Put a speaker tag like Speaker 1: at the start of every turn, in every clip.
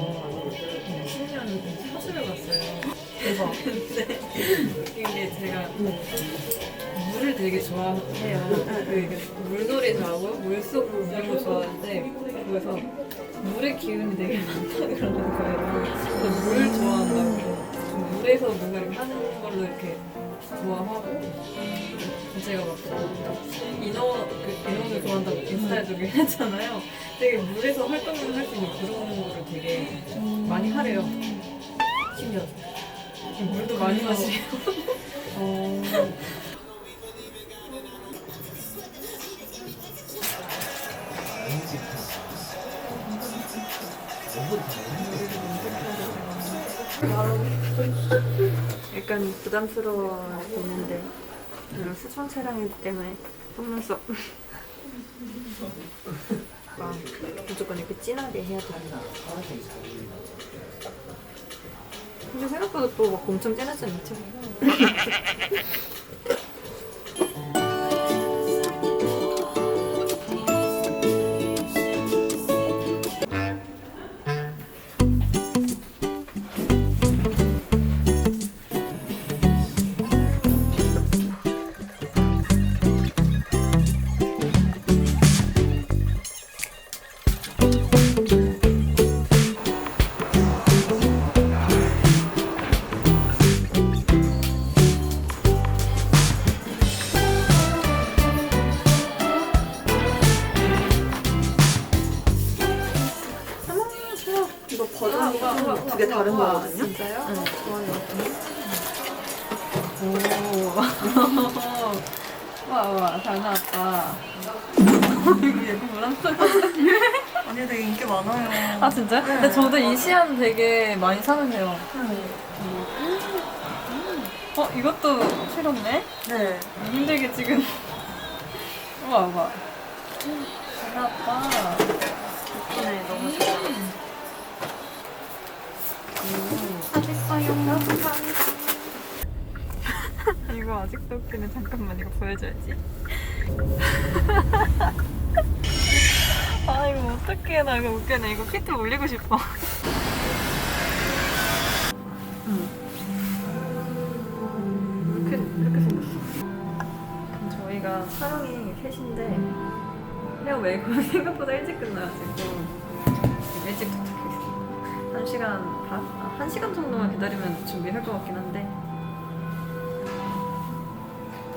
Speaker 1: 2010년 사수를 갔어요. 대박. 근데 이게 제가 물을 되게 좋아해요. 그 물놀이 좋아하고 물속 물고 좋아하는데 그래서 물의 기운이 되게 많다 그러는 거예요. 그래서 물 좋아한다고. 좀 물에서 뭔가 이렇게 하는 걸로 이렇게 좋아하고 제가 막 인어 그 인어를 좋아한다고 인스타에도 했잖아요. 되게 물에서 활동을 할 수 있는 그런 거를 되게 많이 하래요. 신기하죠. 물도 많이 마시고. 어.
Speaker 2: 약간 부담스러워 보이는데 이런 수중 촬영이기 때문에 속눈썹 막 무조건 이렇게 진하게 해야 돼. 근데 생각보다 또 막 엄청 진하지 않죠?
Speaker 1: 부담스러워.
Speaker 2: 언니 되게 인기 많아요.
Speaker 1: 아, 진짜 요? 근데 저도 이 시안 되게 많이 사는데요. 어, 이것도 새롭네?
Speaker 2: 네.
Speaker 1: 힘들게 지금. 우와, 우와. 잘 나왔다.
Speaker 2: 덕분에 너무 좋아.
Speaker 1: 이거 아직도 웃기네. 잠깐만, 이거 보여줘야지. 아, 이거 어떡해. 나 이거 웃겨네. 이거 피트 올리고 싶어. 촬영이 3시인데 헤어 메이크업 생각보다 일찍 끝나가지고 일찍 도착했어요. 한 시간 반? 아, 한 시간 정도만 기다리면 준비할 것 같긴 한데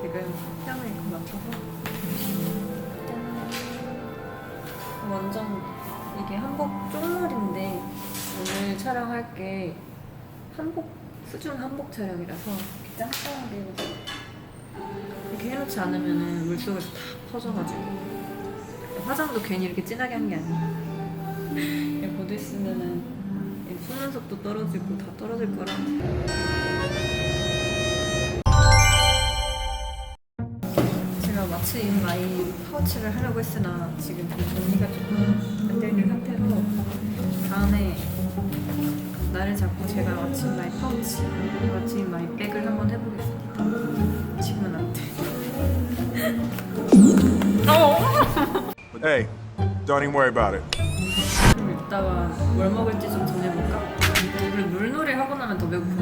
Speaker 1: 지금 헤어 메이크업 맞춰서 완전 이게 한복 쪽머리인데 오늘 촬영할 게 한복 수중 한복 촬영이라서 이렇게 짱짱하게 이렇게 해놓지 않으면 물속에서 다 퍼져가지고 화장도 괜히 이렇게 진하게 한 게 아니야. 있으면은 이 속눈썹도 떨어지고 다 떨어질 거라 마치 이 마이 파우치를 하려고 했으나 지금 그 정리가 조금 안 되는 상태로 다음에 나를 잡고 제가 마침 마이 파우치 마침 마이 백을 한번 해보겠습니다 지금은 안 돼.
Speaker 3: Hey, don't even worry about it.
Speaker 1: 좀 이따가 뭘 먹을지 좀 정해볼까? 우리 물놀이 하고 나면 더 배고픈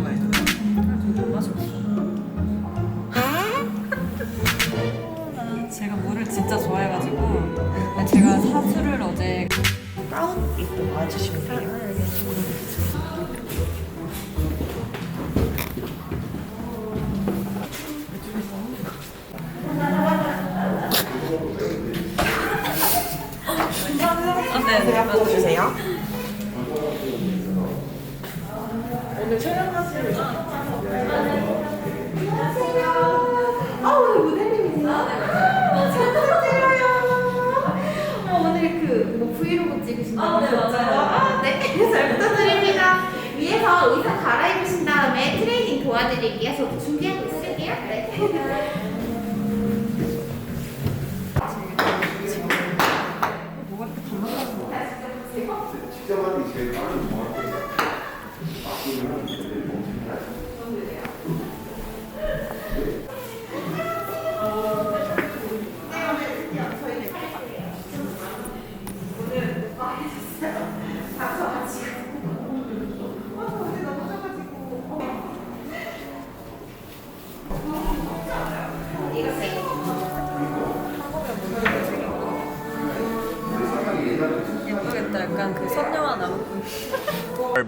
Speaker 1: 진짜 좋아해가지고 제가 사수를 어제
Speaker 2: 다운 입고 와주시면 돼요.
Speaker 1: 아, 네, 네,
Speaker 2: 제가. 보여주세요.
Speaker 1: 오늘 촬영하실
Speaker 4: 부탁드려요. 어, 오늘 그뭐 브이로그 찍으신다고
Speaker 1: 아, 네,
Speaker 4: 하셨죠?
Speaker 1: 맞아요.
Speaker 4: 아, 네, 잘 부탁드립니다. 위에서 의상 갈아입으신 다음에 트레이닝 도와드릴게요. 저도 준비하고 있을게요. 네.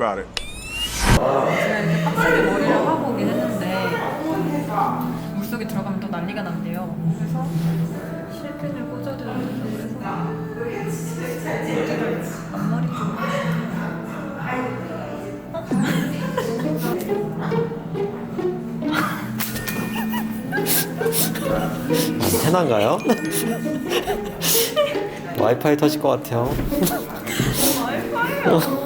Speaker 3: about it.
Speaker 1: 제가 이렇게 빡세게 머리를 하고 오긴 했는데 물속에 들어가면 또 난리가 난대요. 그래서 실핀을 꽂아드리려고 그래서 머리를 앞머리 좀
Speaker 5: 해난가요? 와이파이 터질 것 같아요.
Speaker 1: 이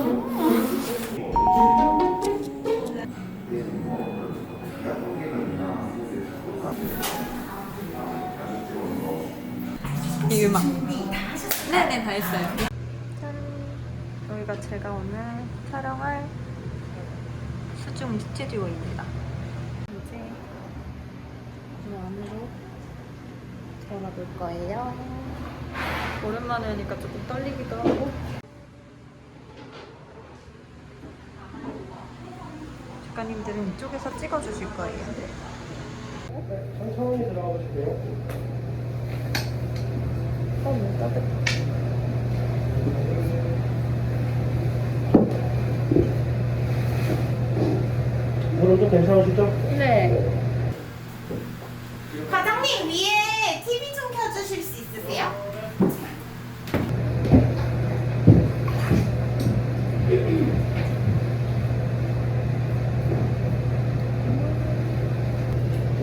Speaker 1: 음악. 네네 다 했어요. 짠. 여기가 제가 오늘 촬영할 수중 스튜디오입니다. 이제 이 안으로 들어가 볼 거예요. 오랜만에 하니까 조금 떨리기도 하고. 작가님들은 이쪽에서 찍어주실 거예요.
Speaker 6: 천천히 들어가 보실게요.
Speaker 1: 너무 따뜻해.
Speaker 6: 물은 좀 괜찮으시죠?
Speaker 1: 네.
Speaker 4: 과장님 위에 TV 좀 켜주실 수 있으세요?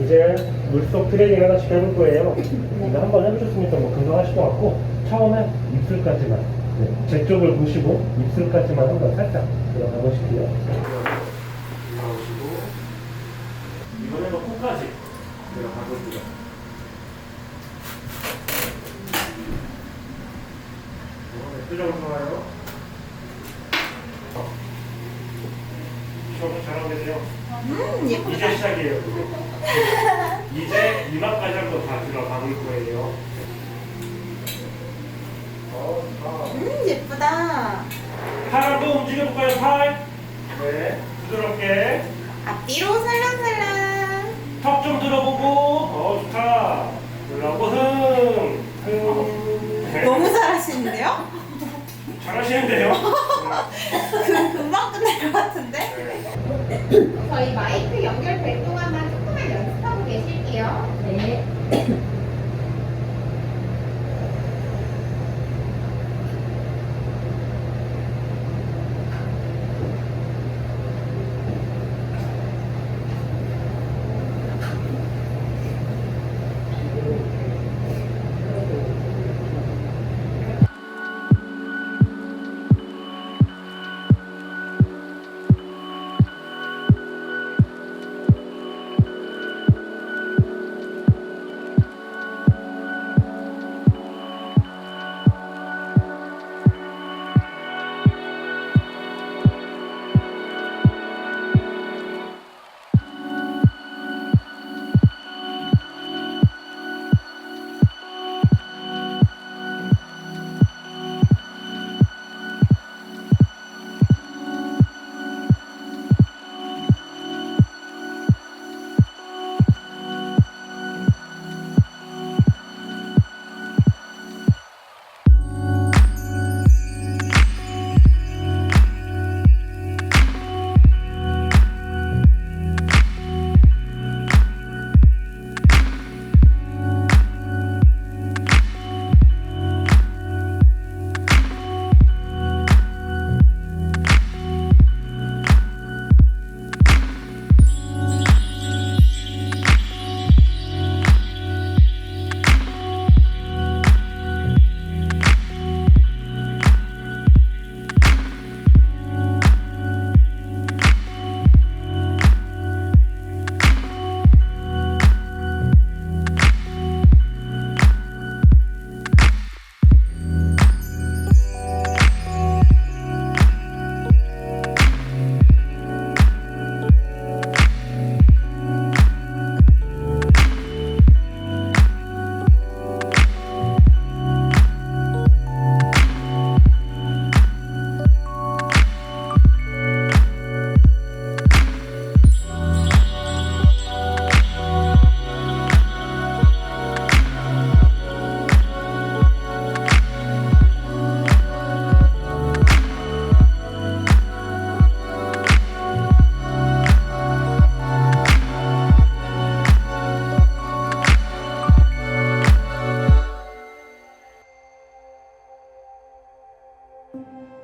Speaker 6: 이제 물속 트레이닝 하나씩 해볼 거예요. 근데 한 번 해보셨으니까 뭐 금방 하실 것 같고 처음에 입술까지만 네, 제 쪽을 보시고 입술까지만 한번 살짝 들어가 보실게요. 나오시고 이번에는 코까지 들어가 보시죠. 네, 표정은 좋아요. 표정 잘하고 계세요.
Speaker 4: 음 예쁘다.
Speaker 6: 이제 시작이에요. 이제 이마까지 한번 다 들어가 볼 거예요. 어.
Speaker 4: 음 예쁘다.
Speaker 6: 팔 한번 움직여볼까요, 팔? 네. 부드럽게.
Speaker 4: 앞뒤로 살랑살랑.
Speaker 6: 턱 좀 들어보고. 어, 좋다. 올라오고, 흥. 흥. 네.
Speaker 4: 너무 잘하시는데요?
Speaker 6: 잘하시는데요?
Speaker 4: 그 금방 끝날 것 같은데?
Speaker 6: 네.
Speaker 4: 저희 마이크 연결될 동안 계실게요. 네. Música